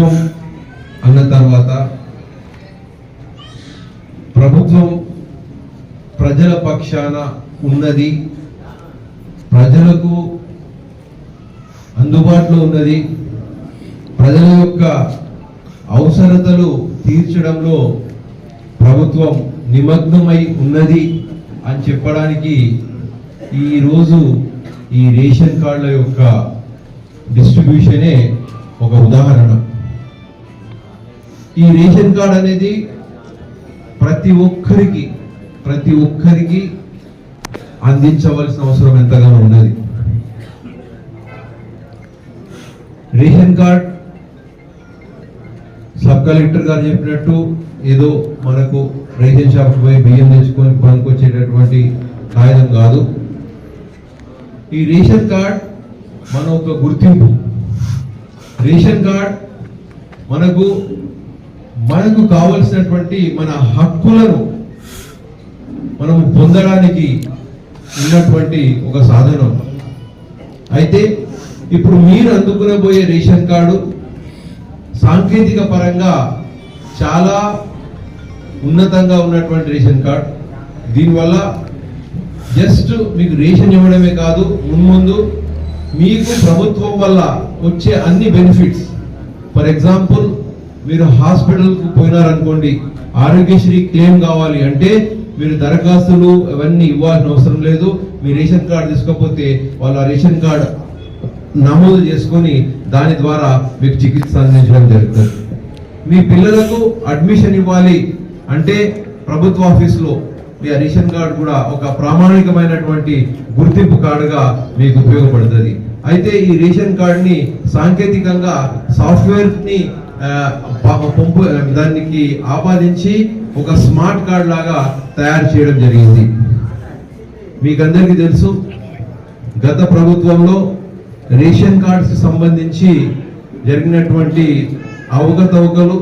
ప్రభుత్వం అన్న తర్వాత ప్రభుత్వం ప్రజల పక్షాన ఉన్నది ప్రజలకు అందుబాటులో ఉన్నది ప్రజల యొక్క అవసరతలు తీర్చడంలో ప్రభుత్వం నిమగ్నమై ఉన్నది అని చెప్పడానికి ఈరోజు ఈ రేషన్ కార్డుల యొక్క డిస్ట్రిబ్యూషనే ఒక ఉదాహరణ. ఈ రేషన్ కార్డ్ అనేది ప్రతి ఒక్కరికి ప్రతి ఒక్కరికి అందించవలసిన అవసరం ఎంతగా ఉన్నది? రేషన్ కార్డ్ సబ్ కలెక్టర్ గారు చెప్పినట్టు ఏదో మనకు రేషన్ షాప్ పోయి బియ్యం తెచ్చుకొని పనికొచ్చేటటువంటి కాగితం కాదు. ఈ రేషన్ కార్డ్ మన ఒక గుర్తింపు. రేషన్ కార్డ్ మనకు మనకు కావలసినటువంటి మన హక్కులను మనము పొందడానికి ఉన్నటువంటి ఒక సాధనం. అయితే ఇప్పుడు మీరు అందుకునబోయే రేషన్ కార్డు సాంకేతిక పరంగా చాలా ఉన్నతంగా ఉన్నటువంటి రేషన్ కార్డ్. దీనివల్ల జస్ట్ మీకు రేషన్ ఇవ్వడమే కాదు మున్ముందు మీకు ప్రభుత్వం వల్ల వచ్చే అన్ని బెనిఫిట్స్. ఫర్ ఎగ్జాంపుల్ మీరు హాస్పిటల్కు పోయినారనుకోండి ఆరోగ్యశ్రీ క్లెయిమ్ కావాలి అంటే మీరు దరఖాస్తులు అవన్నీ ఇవ్వాల్సిన అవసరం లేదు. మీ రేషన్ కార్డు తీసుకోకపోతే వాళ్ళ రేషన్ కార్డు నమోదు చేసుకొని దాని ద్వారా మీకు చికిత్స అందించడం జరుగుతుంది. మీ పిల్లలకు అడ్మిషన్ ఇవ్వాలి అంటే ప్రభుత్వ ఆఫీసులో మీ ఆ రేషన్ కార్డు కూడా ఒక ప్రామాణికమైనటువంటి గుర్తింపు కార్డుగా మీకు ఉపయోగపడుతుంది. అయితే ఈ రేషన్ కార్డుని సాంకేతికంగా సాఫ్ట్వేర్ని పంపు దానికి ఆపాదించి ఒక స్మార్ట్ కార్డ్ లాగా తయారు చేయడం జరిగింది. మీకందరికీ తెలుసు గత ప్రభుత్వంలో రేషన్ కార్డ్స్ సంబంధించి జరిగినటువంటి అవకతవకలు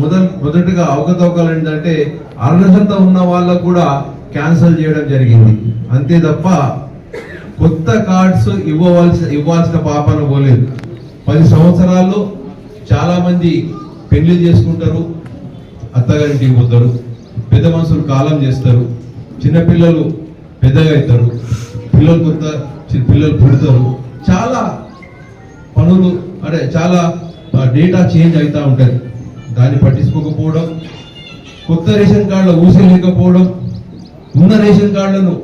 మొదలు మొదటగా అవకతవకలు ఏంటంటే అర్హత ఉన్న వాళ్ళకు కూడా క్యాన్సిల్ చేయడం జరిగింది. అంతే తప్ప కొత్త కార్డ్స్ ఇవ్వవలసిన ఇవ్వాల్సిన పాపన పోలేదు. పది సంవత్సరాల్లో చాలా మంది పెళ్ళి చేసుకుంటారు అత్తగారింటికి పోతారు పెద్ద మనుషులు కాలం చేస్తారు చిన్నపిల్లలు పెద్దగా అవుతారు పిల్లలు కొత్త చి- పిల్లలు పుడతారు. చాలా పనులు అంటే చాలా డేటా చేంజ్ అవుతూ ఉంటుంది. దాన్ని పట్టించుకోకపోవడం కొత్త రేషన్ కార్డులు ఊసేయలేకపోవడం ఉన్న రేషన్ కార్డులను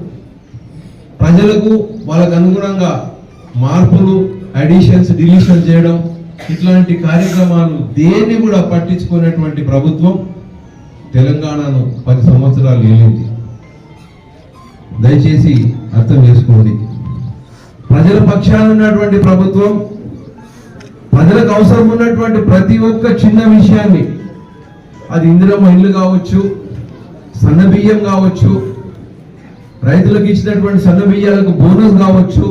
ప్రజలకు వాళ్ళకు అనుగుణంగా మార్పులు అడిషన్స్ డిలీషన్ చేయడం ఇట్లాంటి కార్యక్రమాలు దేన్ని కూడా పట్టించుకునేటువంటి ప్రభుత్వం తెలంగాణను పది సంవత్సరాలు వెళ్ళింది దయచేసి అర్థం చేసుకోండి. ప్రజల పక్షాన ఉన్నటువంటి ప్రభుత్వం ప్రజలకు అవసరం ఉన్నటువంటి ప్రతి ఒక్క చిన్న విషయాన్ని అది ఇందిరమ్మ ఇల్లు కావచ్చు సన్న బియ్యం కావచ్చు రైతులకు ఇచ్చినటువంటి సన్న బియ్యాలకు బోనస్ కావచ్చు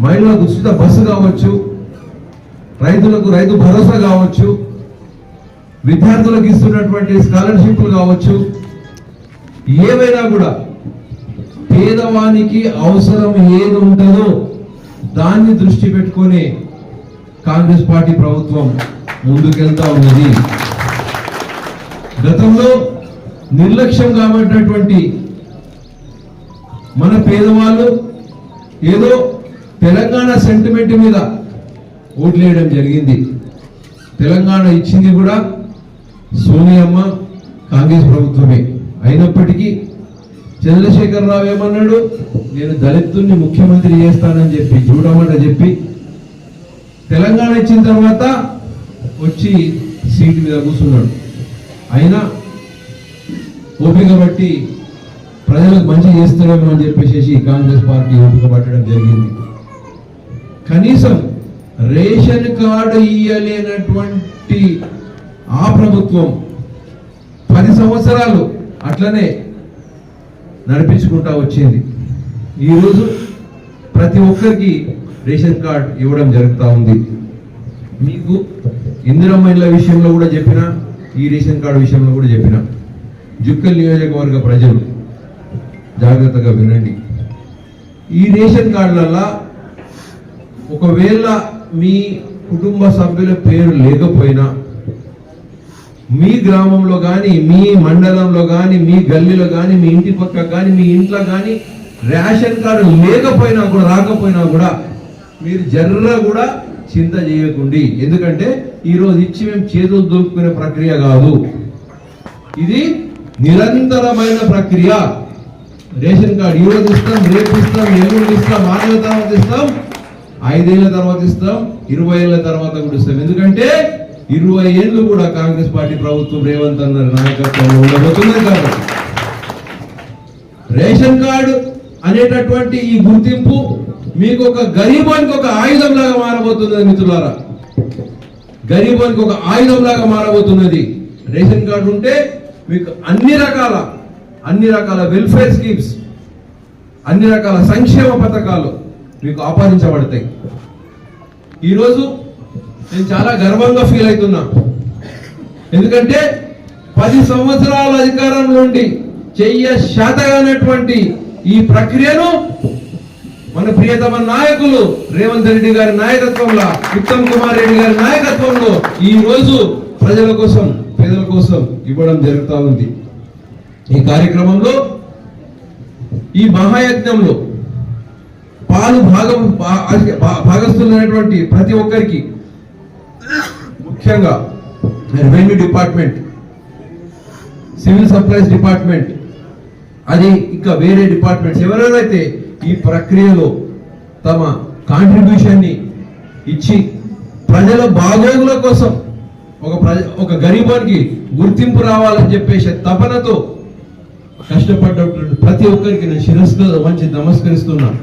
మహిళలకు ఉచిత బస్సు కావచ్చు రైతులకు రైతు భరోసా కావచ్చు విద్యార్థులకు ఇస్తున్నటువంటి స్కాలర్షిప్లు కావచ్చు ఏవైనా కూడా పేదవానికి అవసరం ఏది ఉంటుందో దాన్ని దృష్టి పెట్టుకొని కాంగ్రెస్ పార్టీ ప్రభుత్వం ముందుకెళ్తా ఉన్నది. గతంలో నిర్లక్ష్యం కాబట్టినటువంటి మన పేదవాళ్ళు ఏదో తెలంగాణ సెంటిమెంట్ మీద ఓట్లేయడం జరిగింది. తెలంగాణ ఇచ్చింది కూడా సోనియమ్మ కాంగ్రెస్ ప్రభుత్వమే. అయినప్పటికీ చంద్రశేఖరరావు ఏమన్నాడు? నేను దళితుల్ని ముఖ్యమంత్రి చేస్తానని చెప్పి చూడమని చెప్పి తెలంగాణ ఇచ్చిన తర్వాత వచ్చి సీటు మీద కూర్చున్నాడు. అయినా ఓపిక బట్టి ప్రజలకు మంచి చేస్తారేమో అని చెప్పేసి కాంగ్రెస్ పార్టీ ఓపిక పట్టడం జరిగింది. కనీసం రేషన్ కార్డు ఇయ్యలేనటువంటి ఆ ప్రభుత్వం పది సంవత్సరాలు అట్లనే నడిపించుకుంటా వచ్చింది. ఈరోజు ప్రతి ఒక్కరికి రేషన్ కార్డ్ ఇవ్వడం జరుగుతూ ఉంది. మీకు ఇందిరమ్మ విషయంలో కూడా చెప్పిన ఈ రేషన్ కార్డు విషయంలో కూడా చెప్పిన జుక్కల్ నియోజకవర్గ ప్రజలు జాగ్రత్తగా వినండి. ఈ రేషన్ కార్డులలో ఒకవేళ మీ కుటుంబ సభ్యుల పేరు లేకపోయినా మీ గ్రామంలో కానీ మీ మండలంలో కానీ మీ గల్లీలో కానీ మీ ఇంటి పక్క కానీ మీ ఇంట్లో కానీ రేషన్ కార్డు లేకపోయినా కూడా రాకపోయినా కూడా మీరు జర్ర కూడా చింత చేయకండి. ఎందుకంటే ఈరోజు ఇచ్చి మేము చేతులు దొరుకునే ప్రక్రియ కాదు. ఇది నిరంతరమైన ప్రక్రియ. రేషన్ కార్డు ఈ రోజు ఇస్తాం రేపు ఇస్తాం ఎల్లుండి ఇస్తాం ఆరు తర్వాత ఇస్తాం. ఐదేళ్ళ తర్వాత ఇస్తాం ఇరవై ఏళ్ళ తర్వాత కూడా ఇస్తాం. ఎందుకంటే ఇరవై ఏళ్ళు కూడా కాంగ్రెస్ పార్టీ ప్రభుత్వం రేవంత్ అన్న నాయకత్వంలో ఉండబోతున్నది కాబట్టి. రేషన్ కార్డు అనేటటువంటి ఈ గుర్తింపు మీకు ఒక గరీబానికి ఒక ఆయుధం లాగా మారబోతున్నది మిత్రులారా. గరీబానికి ఒక ఆయుధం లాగా మారబోతున్నది. రేషన్ కార్డు ఉంటే మీకు అన్ని రకాల అన్ని రకాల వెల్ఫేర్ స్కీమ్స్ అన్ని రకాల సంక్షేమ పథకాలు మీకు ఆపాదించబడతాయి. ఈరోజు నేను చాలా గర్వంగా ఫీల్ అవుతున్నా. ఎందుకంటే పది సంవత్సరాల అధికారం నుండి చెయ్య శాతగానటువంటి ఈ ప్రక్రియను మన ప్రియతమ నాయకులు రేవంత్ రెడ్డి గారి నాయకత్వంలో ఉత్తమ్ కుమార్ రెడ్డి గారి నాయకత్వంలో ఈ రోజు ప్రజల కోసం పేదల కోసం ఇవ్వడం జరుగుతూ ఉంది. ఈ కార్యక్రమంలో ఈ మహాయజ్ఞంలో పాలు భాగం భా- భాగస్తులైనటువంటి ప్రతి ఒక్కరికి ముఖ్యంగా revenue department civil supplies department అది ఇంకా వేరే డిపార్ట్మెంట్స్. ఎవరెవరైతే ఈ ప్రక్రియలో తమ కాంట్రిబ్యూషన్ని ఇచ్చి ప్రజల బాగోగుల కోసం ఒక ప్రజ ఒక గరీబానికి గుర్తింపు రావాలని చెప్పేసి తపనతో కష్టపడ్డటువంటి ప్రతి ఒక్కరికి నేను శిరస్సు వంచి నమస్కరిస్తున్నాను